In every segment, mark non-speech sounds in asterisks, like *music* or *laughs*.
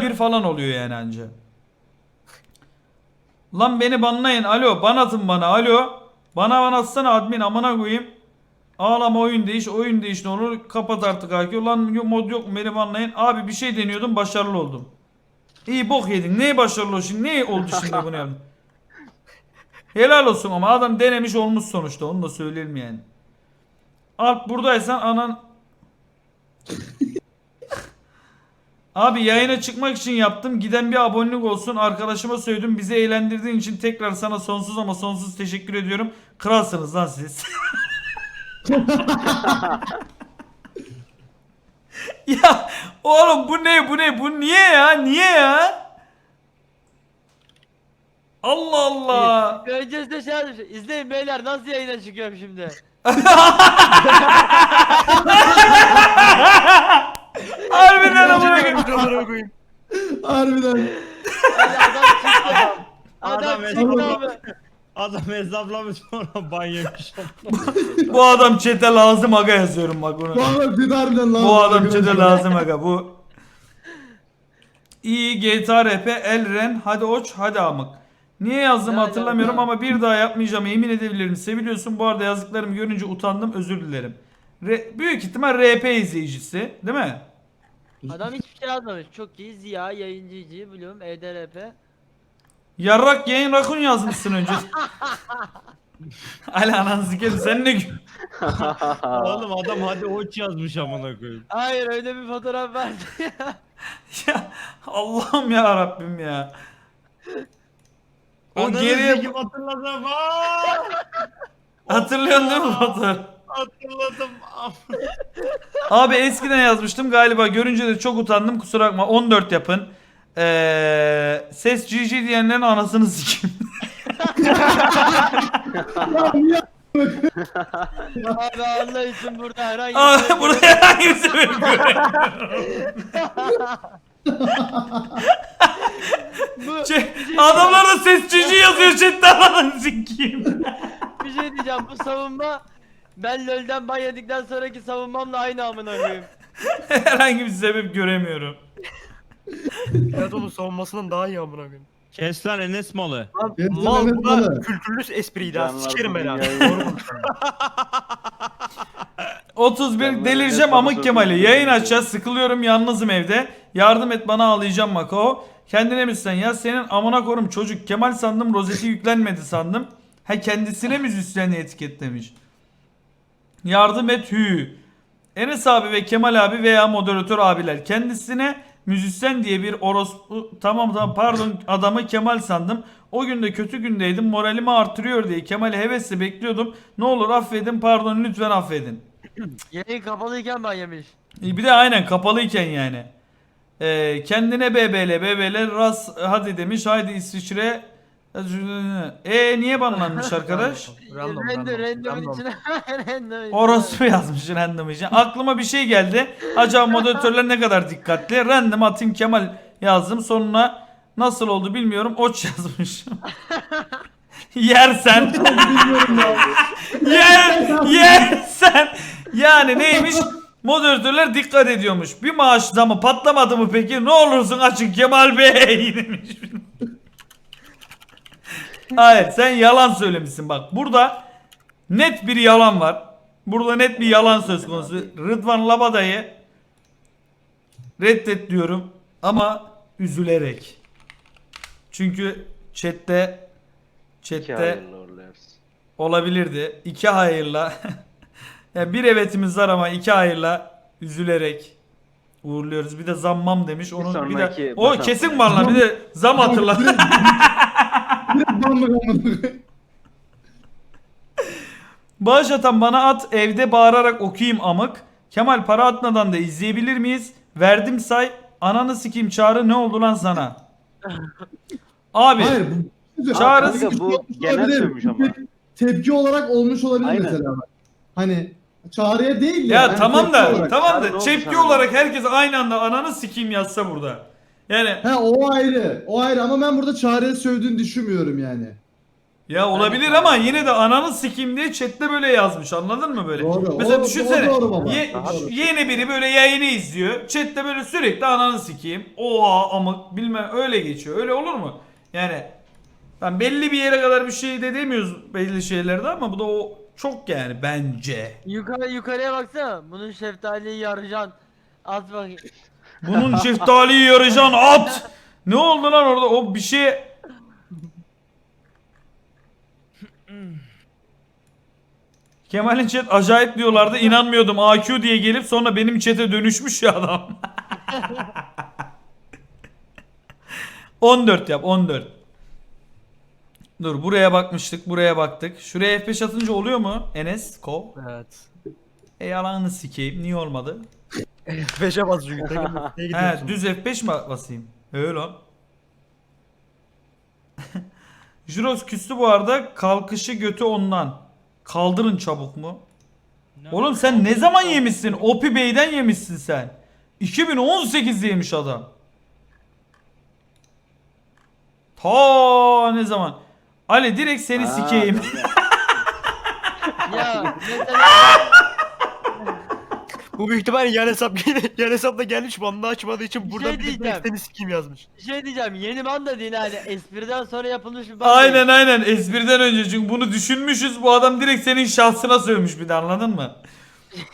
bir falan oluyor yani anca. Lan beni banlayın. Alo ban atın bana. Alo. Bana ban atsana admin amına koyayım. Ağlama oyun değiş oyun değiş ne olur kapat artık AQ. Lan mod yok mu beni banlayın. Abi bir şey deniyordum başarılı oldum. İyi bok yedin. Neye başarılı oldu şimdi? Ne oldu şimdi bunu yaptın? *laughs* Helal olsun ama adam denemiş olmuş sonuçta. Onu da söyleyelim yani. Alp buradaysan anan... Abi yayına çıkmak için yaptım. Giden bir abonelik olsun. Arkadaşıma söyledim. Bizi eğlendirdiğin için tekrar sana sonsuz ama sonsuz teşekkür ediyorum. Kralsınız lan siz. *laughs* ya oğlum bu ne bu ne bu niye ya niye ya? Allah Allah. Öncesinde şey yazmış. İzleyin beyler nasıl yayına çıkıyorum şimdi. *laughs* Harbiden amına koyayım. Harbiden. Hadi adam çıktı. Adam, Adam çıktı abi. Adam hesaplamış sonra ban yemiş. Bu adam çete lazım aga yazıyorum bak bunu. Bu adam bir de harbiden lan. Bu adam çete lazım aga bu. İyi GTA RP Elren hadi oç hadi amık. Niye yazdım Ne hatırlamıyorum alaka? ama bir daha yapmayacağım yemin edebilirim. Seviliyorsun bu arada yazdıklarımı görünce utandım özür dilerim. Re- büyük ihtimal RP izleyicisi değil mi? Adam hiçbir şey yazmamış. Çok iyi. Ziya yayıncıcı biliyorum. E EDRP. Yarrak yayın rakun yazmışsın önce. *laughs* Ali ananı sikerim sen ne gü- *laughs* Oğlum adam hadi oç yazmış amına koyayım. Hayır öyle bir fotoğraf vardı ya. *laughs* ya Allah'ım ya Rabbim ya. O Ananı geriye sikeyim hatırladım. Aa! hatırlıyorsun değil mi fotoğraf? Hatırladım. *laughs* Abi eskiden yazmıştım galiba görünce de çok utandım kusura bakma 14 yapın. Ee, ses GG diyenlerin anasını sikeyim. Abi Allah için burada herhangi Abi *laughs* bir şey burada herhangi bir sebep. Bu, Şey, adamlar da ses GG yazıyor chatte anasını sikeyim. bir şey diyeceğim bu savunma ben LoL'den ban yedikten sonraki savunmamla aynı amına koyayım. *laughs* herhangi bir sebep göremiyorum. Evet onun savunmasından daha iyi amına koyayım. Kes lan Enes malı. Lan Yes, mal evet, bu da malı. kültürlü espriydi ha. Canlar Sikerim ben abi. yayın- Doğru konuşuyorum. 31 Ben delireceğim amık Kemal'i. Yayın açacağız. Sıkılıyorum yalnızım evde. Yardım et bana ağlayacağım Mako. Kendine misin ya? Senin amına korum çocuk. Kemal sandım rozeti yüklenmedi sandım. Ha kendisine müzisyen etiketlemiş. Yardım et hü. Enes abi ve Kemal abi veya moderatör abiler kendisine müzisyen diye bir orospu tamam tamam pardon adamı Kemal sandım. O gün de kötü gündeydim moralimi artırıyor diye Kemal'i hevesle bekliyordum. Ne olur affedin pardon lütfen affedin. *clears throat* Yayın kapalıyken ban yemiş. E, Bir de aynen kapalıyken yani. Ee, kendine BBL BBL ras hadi demiş haydi İsviçre. E niye banlanmış *laughs* arkadaş? Random, Random, random, random. içine random. *laughs* Orospu yazmış random için. Aklıma bir şey geldi. Acaba moderatörler ne kadar dikkatli? Random atayım Kemal yazdım. Sonuna nasıl oldu bilmiyorum. Oç yazmışım. *laughs* Yersen. Yer, yersen. Yani neymiş? Moderatörler dikkat ediyormuş. Bir maaş zamı patlamadı mı peki? Ne olursun açın Kemal Bey demiş. Hayır sen yalan söylemişsin bak. Burada net bir yalan var. Burada net bir yalan söz konusu. Rıdvan Labada'yı reddet diyorum ama üzülerek. Çünkü chatte chatte olabilirdi. İki hayırla. *laughs* yani bir evetimiz var ama iki hayırla üzülerek uğurluyoruz. Bir de zammam demiş. Onun bir, de sonraki o kesin var lan. Bir de zam hatırla. *laughs* Amına koyayım. Bağış atan bana at evde bağırarak okuyayım amık. Kemal para atmadan da izleyebilir miyiz? Verdim say. Ananı sikeyim çağrı ne oldu lan sana? Abi Hayır bu Çağrı- Kanka bu genel sövmüş ama. Tepki olarak olmuş olabilir Aynen. mesela. Hani çağrıya değil ya yani tamam tepki da olarak. tamam Çağrı ne da oldu sana? olarak herkes aynı anda ananı sikeyim yazsa burada. Yani He o ayrı. O ayrı ama ben burada çağrıya sövdüğünü düşünmüyorum yani. Ya olabilir ama yine de ananı sikeyim diye chatte böyle yazmış anladın mı böyle? Doğru, Mesela o- o düşünsene doğru baba. ye- Doğru. yeni biri böyle yayını izliyor. Chatte böyle sürekli ananı sikeyim. Oha ama bilmem öyle geçiyor. Öyle olur mu? Yani ben belli bir yere kadar bir şey de demiyoruz belli şeylerde ama bu da o çok yani bence. Yukarı yukarıya baksana. Bunun şeftaliyi yaracaksın. At bakayım. Bunun şeftaliyi yarayacağın at. Ne oldu lan orada? O bir şey Kemal'in chat acayip diyorlardı. inanmıyordum. AQ diye gelip sonra benim chat'e dönüşmüş ya adam. *laughs* 14 yap 14. Dur buraya bakmıştık buraya baktık. Şuraya F5 atınca oluyor mu Enes? Ko? Evet. E yalanını sikeyim. Niye olmadı? Beşe bas çünkü. Takım neye He gidiyorsun? düz F5 mi basayım? Öyle lan. *laughs* Juros küstü bu arada. Kalkışı götü ondan. Kaldırın çabuk mu? Oğlum sen ne zaman yemişsin? Opi Bey'den yemişsin sen. 2018'de yemiş adam. Ta ne zaman? Ali direkt seni sikeyim. Ya *laughs* mesela Bu büyük ihtimalle yan hesap *laughs* yan hesapla gelmiş bandı açmadığı için burada şey bir de diyeceğim. direkt seni sikeyim yazmış. bir şey diyeceğim. Yeni manda değil hani espriden sonra yapılmış bir manda. Aynen aynen espriden önce çünkü bunu düşünmüşüz bu adam direkt senin şahsına sövmüş bir de anladın mı?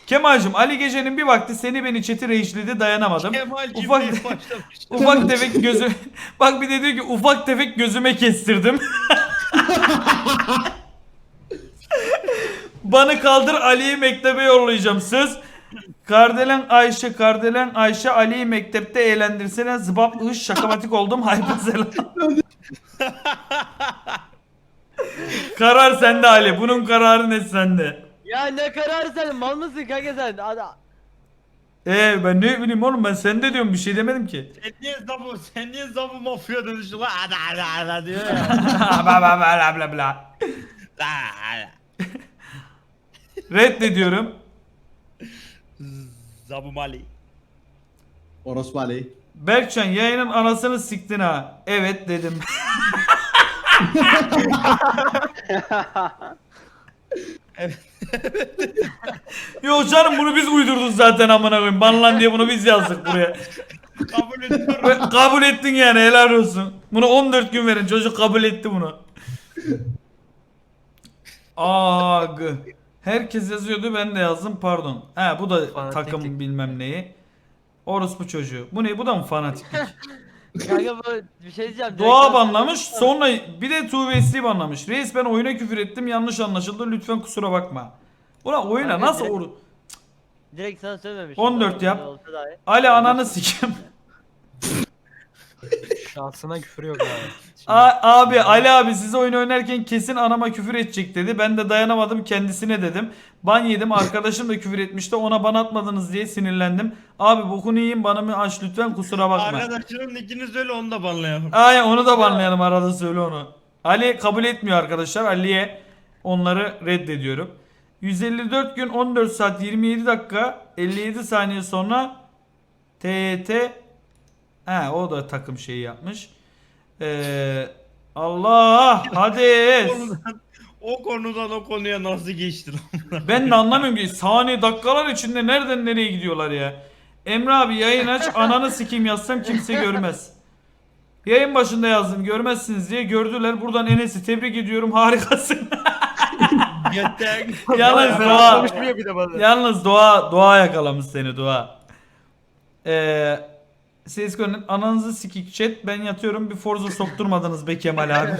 Kemal'cim Ali gecenin bir vakti seni beni çeti reişledi dayanamadım. Kemal Ufak- başlamış. *laughs* Ufak tefek gözü *laughs* bak bir de diyor ki ufak tefek gözüme kestirdim. Bana kaldır Ali'yi mektebe yollayacağım söz. Kardelen Ayşe, Kardelen Ayşe Ali'yi mektepte eğlendirsene zıbap ış şakamatik oldum *laughs* hyperselam. Karar sende Ali. Bunun kararı ne sende? Ya ne karar sen mal mısın kanka sen? Ada. Ee ben ne bileyim oğlum ben sende diyorum bir şey demedim ki. Sen niye zabı, sen niye zabı mafya dönüşü lan? Ada ada ada diyor ya. *laughs* bla bla bla bla bla. La, ala. Reddediyorum. Zabı mali. Orospu Ali. Berkcan yayının anasını siktin ha. Evet dedim. *laughs* *laughs* Yo canım bunu biz uydurduk zaten amına koyayım. Banlan diye bunu biz yazdık buraya. Kabul ediyorum. *laughs* Ve kabul ettin yani helal olsun. Bunu 14 gün verin çocuk kabul etti bunu. Ag. Herkes yazıyordu ben de yazdım pardon. He bu da Fanatiklik. takım bilmem neyi. Orospu çocuğu. Bu ne bu da mı fanatiklik? *laughs* Kanka bu bir şey diyeceğim. Doğa banlamış söyleyeyim. sonra bir de 2vs'li banlamış. Reis ben oyuna küfür ettim yanlış anlaşıldı lütfen kusura bakma. Ulan oyuna Kanka nasıl direkt- or... Direkt sana söylememiş. 14 yap. Olsa dahi. Ali ananı sikim. Şahsına küfür yok abi. Şimdi- A- abi Ali abi size oyun oynarken kesin anama küfür edecek dedi. Ben de dayanamadım kendisine dedim. Ban yedim arkadaşım da küfür etmişti ona ban atmadınız diye sinirlendim. Abi bokunu yiyin bana mı aç lütfen kusura bakma. Arkadaşının nickini söyle onu da banlayalım. Aynen onu da banlayalım arada söyle onu. Ali kabul etmiyor arkadaşlar. Ali'ye onları reddediyorum. 154 gün 14 saat 27 dakika 57 saniye sonra TYT He o da takım şeyi yapmış. Ee, Allah hadi. *laughs* O konudan o konuya nasıl geçtin? *laughs* Ben de anlamıyorum ki saniye dakikalar içinde nereden nereye gidiyorlar ya. Emre abi yayın aç ananı sikeyim yazsam kimse görmez. Yayın başında yazdım görmezsiniz diye gördüler. Buradan Enes'i tebrik ediyorum harikasın. *laughs* Yalnız doğa, yalnız doğa, doğa yakalamış seni doğa. Ee, CSGO'nun ananızı sikik chat ben yatıyorum bir Forza sokturmadınız be Kemal abi. *laughs*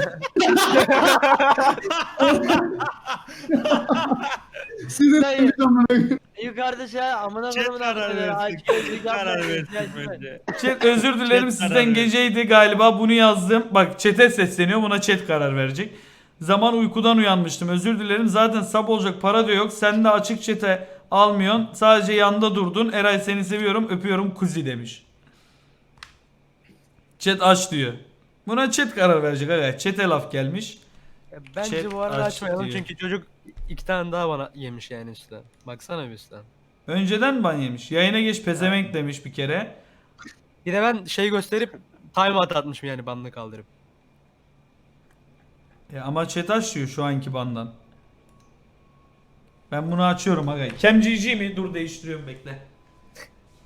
Etmiş amına koyayım. Yukarıda şey amına Chat karar abileri, versin. karar versin var. bence. Chat özür dilerim Chat sizden geceydi galiba bunu yazdım. Bak chat'e sesleniyor buna chat karar verecek. Zaman uykudan uyanmıştım özür dilerim. Zaten sab olacak para da yok. Sen de açık chat'e almıyorsun. Sadece yanda durdun. Eray seni seviyorum öpüyorum kuzi demiş. Chat aç diyor. Buna chat karar verecek aga. Chat'e laf gelmiş. Ya Bence Chat bu arada aç açmayalım diyor. çünkü çocuk iki tane daha bana yemiş yani üstten. Baksana bir üstten. Önceden ban yemiş. Yayına geç pezevenk demiş bir kere. Bir de ben şey gösterip timeout atmışım yani banını kaldırıp. E ama chat açıyor şu anki bandan. Ben bunu açıyorum aga. Kem GG mi? Dur değiştiriyorum bekle.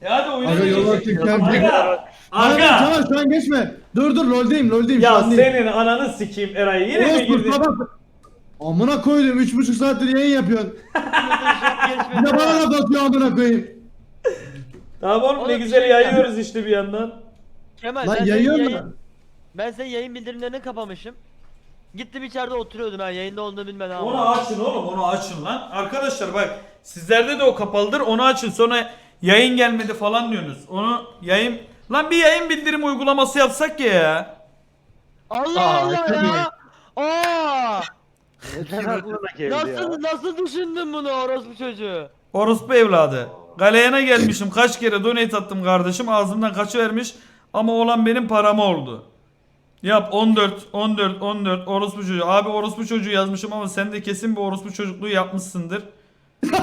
E hadi oyuna Aga Aga. Aga. Aga. Tamam şu an geçme. Dur dur loldeyim loldeyim şu Ya an değil. senin ananı sikeyim Eray yine mi girdin? sabah. Amına koydum 3,5 saattir yayın yapıyorsun. *laughs* Bir de bana laf atıyor amına koyayım. Tamam oğlum ne Oğlum, güzel şey- yayıyoruz işte bir yandan. Kemal Lan ben senin yayıyor yayın, mu? ben senin yayın bildirimlerini kapamışım. Gittim içeride oturuyordum ben yayında olduğunu bilmeden Onu ama. açın oğlum onu açın lan. Arkadaşlar bak sizlerde de o kapalıdır onu açın sonra yayın gelmedi falan diyorsunuz. Onu yayın lan bir yayın bildirim uygulaması yapsak ya. Allah Aa, Allah tabii. ya. Aa! Nasıl ya? nasıl düşündün bunu orospu çocuğu? Orospu evladı. Galeyana gelmişim kaç kere donate attım kardeşim ağzımdan kaçıvermiş ama olan benim paramı oldu. Yap 14 14 14 orospu çocuğu. Abi orospu çocuğu yazmışım ama sen de kesin bir orospu çocukluğu yapmışsındır. *laughs*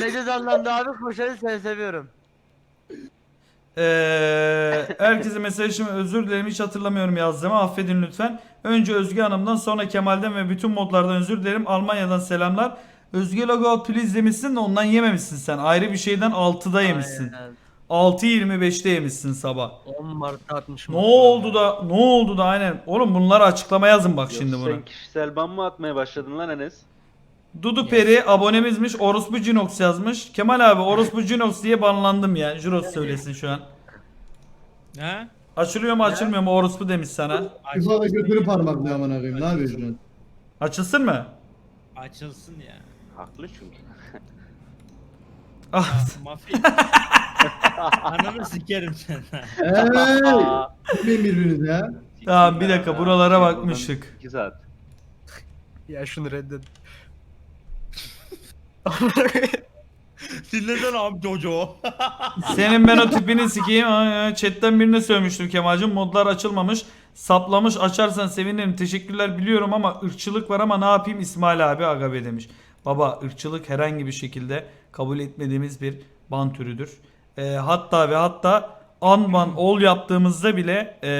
Ne cezalandı abi koşarı seni seviyorum. Ee, herkese mesajımı özür dilerim hiç hatırlamıyorum yazdığımı affedin lütfen. Önce Özge Hanım'dan sonra Kemal'den ve bütün modlardan özür dilerim. Almanya'dan selamlar. Özge Logout please demişsin de ondan yememişsin sen. Ayrı bir şeyden 6'da yemişsin. Aynen. 6.25'te yemişsin sabah. 10 Mart'ta atmışım. Ne oldu da ne oldu da aynen. Oğlum bunları açıklama yazın bak şimdi Yoksa buna. Sen kişisel ban mı atmaya başladın lan Enes? Dudu Peri abonemizmiş. Orospu Cinox yazmış. Kemal abi Orospu Cinox diye banlandım ya. Juros söylesin şu an. Ha? Açılıyor mu açılmıyor mu Orospu demiş sana. İfade götünü parmaklıyor amına koyayım. Ne yapıyorsun? Açılsın mı? Açılsın ya. Haklı çünkü. *laughs* Ah. Mafya. *laughs* Ananı sikerim sen. Hey! Aa, Kimin birbiriniz ya? Tamam bir dakika buralara bakmıştık. 2 saat. Ya şunu reddet. *laughs* Sinirden abi çocuğu. *laughs* Senin ben o tipini sikeyim. Aa, Chatten birine sövmüştüm Kemal'cim. Modlar açılmamış. Saplamış. Açarsan sevinirim. Teşekkürler biliyorum ama ırkçılık var ama ne yapayım İsmail abi Agabe demiş. Baba ırkçılık herhangi bir şekilde kabul etmediğimiz bir ban türüdür. Ee, hatta ve hatta unban all yaptığımızda bile e,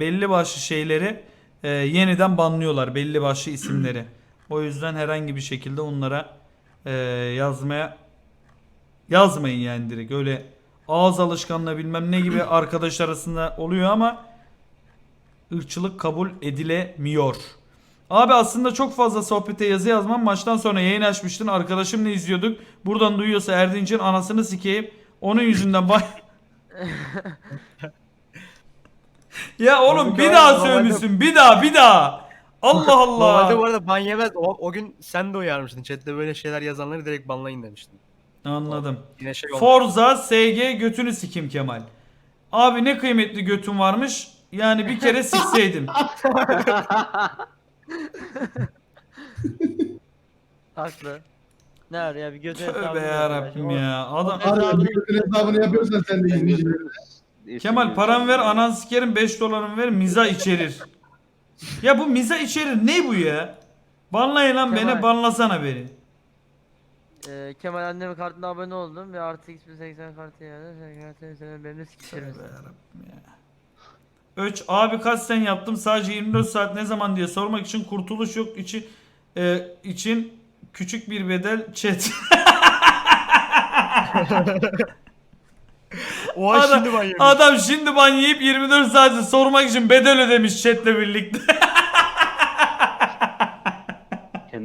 belli başlı şeyleri e, yeniden banlıyorlar. Belli başlı isimleri. O yüzden herhangi bir şekilde onlara e, yazmaya yazmayın yani direkt öyle ağız alışkanlığı bilmem ne gibi *clears throat* arkadaş arasında oluyor ama ırkçılık kabul edilemiyor. Abi aslında çok fazla sohbete yazı yazmam. Maçtan sonra yayın açmıştın. Arkadaşımla izliyorduk. Buradan duyuyorsa Erdinç'in anasını sikeyim. Onun yüzünden bay... *laughs* ya oğlum bir daha sövmüşsün. Bir daha bir daha. Allah Normalde bu Allah. arada ban yemez. O, o gün sen de uyarmıştın. Chatte böyle şeyler yazanları direkt banlayın demiştin. Anladım. Yine şey olmuş. Forza SG götünü sikim Kemal. Abi ne kıymetli götün varmış. Yani bir kere sikseydim. *laughs* Haklı. Nerede ya bir göz Tövbe yarabbim ya. Adam Harbi bir götün hesabını yapıyorsan sen de izleyicilerine. Kemal param ver anan sikerim 5 dolarımı ver miza içerir. Ya bu miza içerir ne bu ya? Banlayın lan beni Kemal. banlasana beni. Ee, Kemal annemin kartına abone oldum ve artı x1080 kartı yani sen kartını senin benimle sikişerim. Öç abi kaç sen yaptım sadece 24 saat ne zaman diye sormak için kurtuluş yok için e, için küçük bir bedel chat. *laughs* Oha Adam- şimdi ban yemiş. Adam şimdi ban yiyip 24 saati sormak için bedel ödemiş chatle birlikte.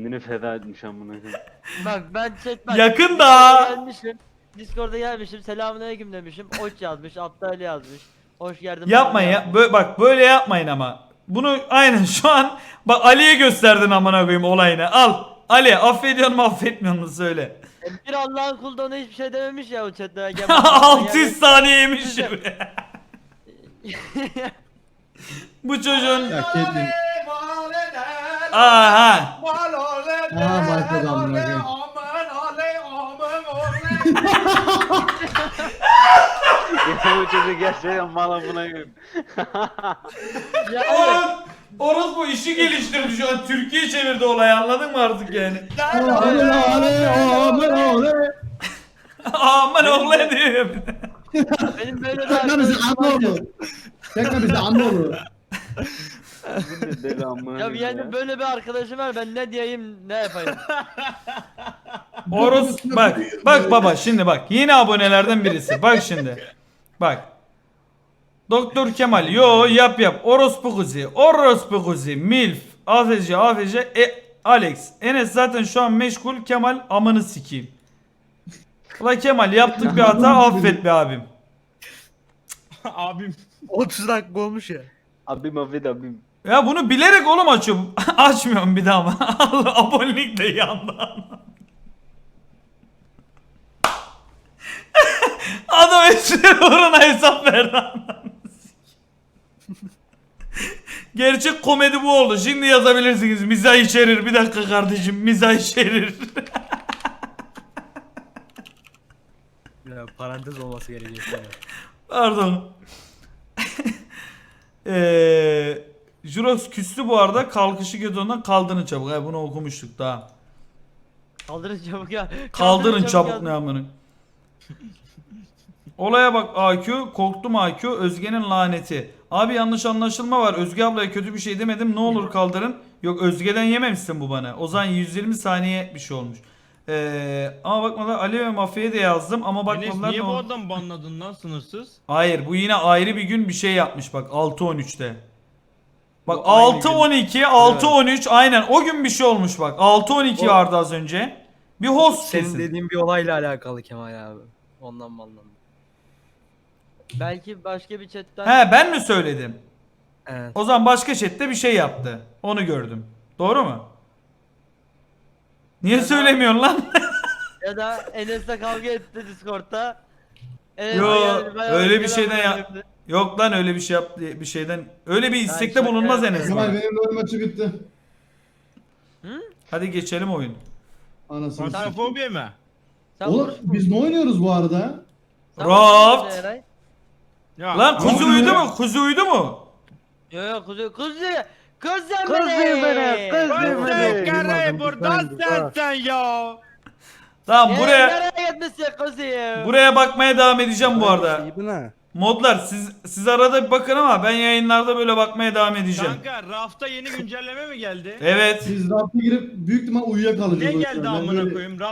Kendini feda etmiş amına koyayım. *laughs* Bak ben chat bak. Yakın da. Discord'a Gelmişim. Discord'a gelmişim. Selamünaleyküm demişim. Oç yazmış. Aptal yazmış. Hoş geldin. yapmayın ya. Bö- bak böyle yapmayın ama. Bunu aynen şu an bak Ali'ye gösterdin amına koyayım olayını. Al. Ali affediyor mu affetmiyor mu söyle. E, Bir Allah'ın kulu da ona hiçbir şey dememiş ya o chatte. Gel- *laughs* 600 saniye yemiş. *laughs* Bu çocuğun Ya. Aha Aha başladı amına koyayım. Ya bu çocuk gerçekten mal amına koyayım. ya, Oğlum Orospu işi geliştirdi şu an Türkiye çevirdi olayı anladın mı artık yani? Ale ale ale ale. Aman oğlan diyor. Benim böyle bizi arkadaşım anne oğlu. Çekme bizi anne oğlu. Deli amına Ya koyayım yani böyle bir arkadaşım var ben ne diyeyim ne yapayım. *laughs* Oros bak bak baba şimdi bak yeni abonelerden birisi. Bak şimdi bak. Doktor Kemal yo yap yap. Orospu kuzi orospu kuzi. Milf afc afc e Alex. Enes zaten şu an meşgul. Kemal amını sikeyim. Ula Kemal yaptık bir hata affet be abim. Abim. 30 dakika olmuş ya. Abim affet abim. Ya bunu bilerek oğlum açıyorum *laughs* açmıyorum bir daha ama *laughs* Allah abonelik de yandan *laughs* Adam espri uğruna hesap verdi. Gerçek komedi bu oldu. Şimdi yazabilirsiniz. Mizah içerir. Bir dakika kardeşim. Mizah içerir. Ya, parantez olması gerekiyor. Pardon. Eee Jurox küstü bu arada. Kalkışı götünden kaldırın çabuk. Ha, bunu okumuştuk daha. Kaldırın çabuk ya. Kaldırın çabuk yaz. ne amını. Olaya bak AQ, korktum AQ, Özge'nin laneti. Abi yanlış anlaşılma var. Özge ablaya kötü bir şey demedim. Ne olur kaldırın. Yok Özge'den yememişsin bu bana. O zaman 120 saniye bir şey olmuş. Ee, ama bakmadan Ali ve Mafya'ya da yazdım ama Enes bakmadılar. niye ne bu adamı banladın lan sınırsız? Hayır bu yine ayrı bir gün bir şey yapmış bak 6-13'te. Bak Bu aynı 6-12, 6-13 aynen o gün bir şey olmuş bak. 6-12 O- vardı az önce. Bir host Senin kesin. dediğin bir olayla alakalı Kemal abi. Ondan banlandım. Belki başka bir chatten. He ben mi söyledim? Evet. O zaman başka chatte bir şey yaptı. Onu gördüm. Doğru mu? Niye Ya da- söylemiyorsun lan? *laughs* Ya da Enes'le kavga etti Discord'da. Enes Yo, bayağı öyle bir şeyden ya- verdi. Yok lan öyle bir şey yap bir şeyden. Öyle bir istekte şaka bulunmaz en. Kemal azından. benim rol maçı bitti. Hadi geçelim oyun. Anasını satayım. Pantafobiye mi? Sen Oğlum biz ne oynuyoruz bu arada? Sen Raft. Eray. Ya, Lan kuzu oluyor? uyudu mu? Kuzu uyudu mu? Yo yo kuzu kuzu kuzu Kuzu beni, kuzu beni. kare buradan sen sen ya. Tamam buraya Nereye gitmişsin kuzu? buraya bakmaya devam edeceğim bu arada. Modlar siz siz arada bir bakın ama ben yayınlarda böyle bakmaya devam edeceğim. Kanka rafta yeni güncelleme mi geldi? Evet. Biz rapta girip büyük ihtimal uyuyakalacağız. Ne geldi amına koyayım? Raf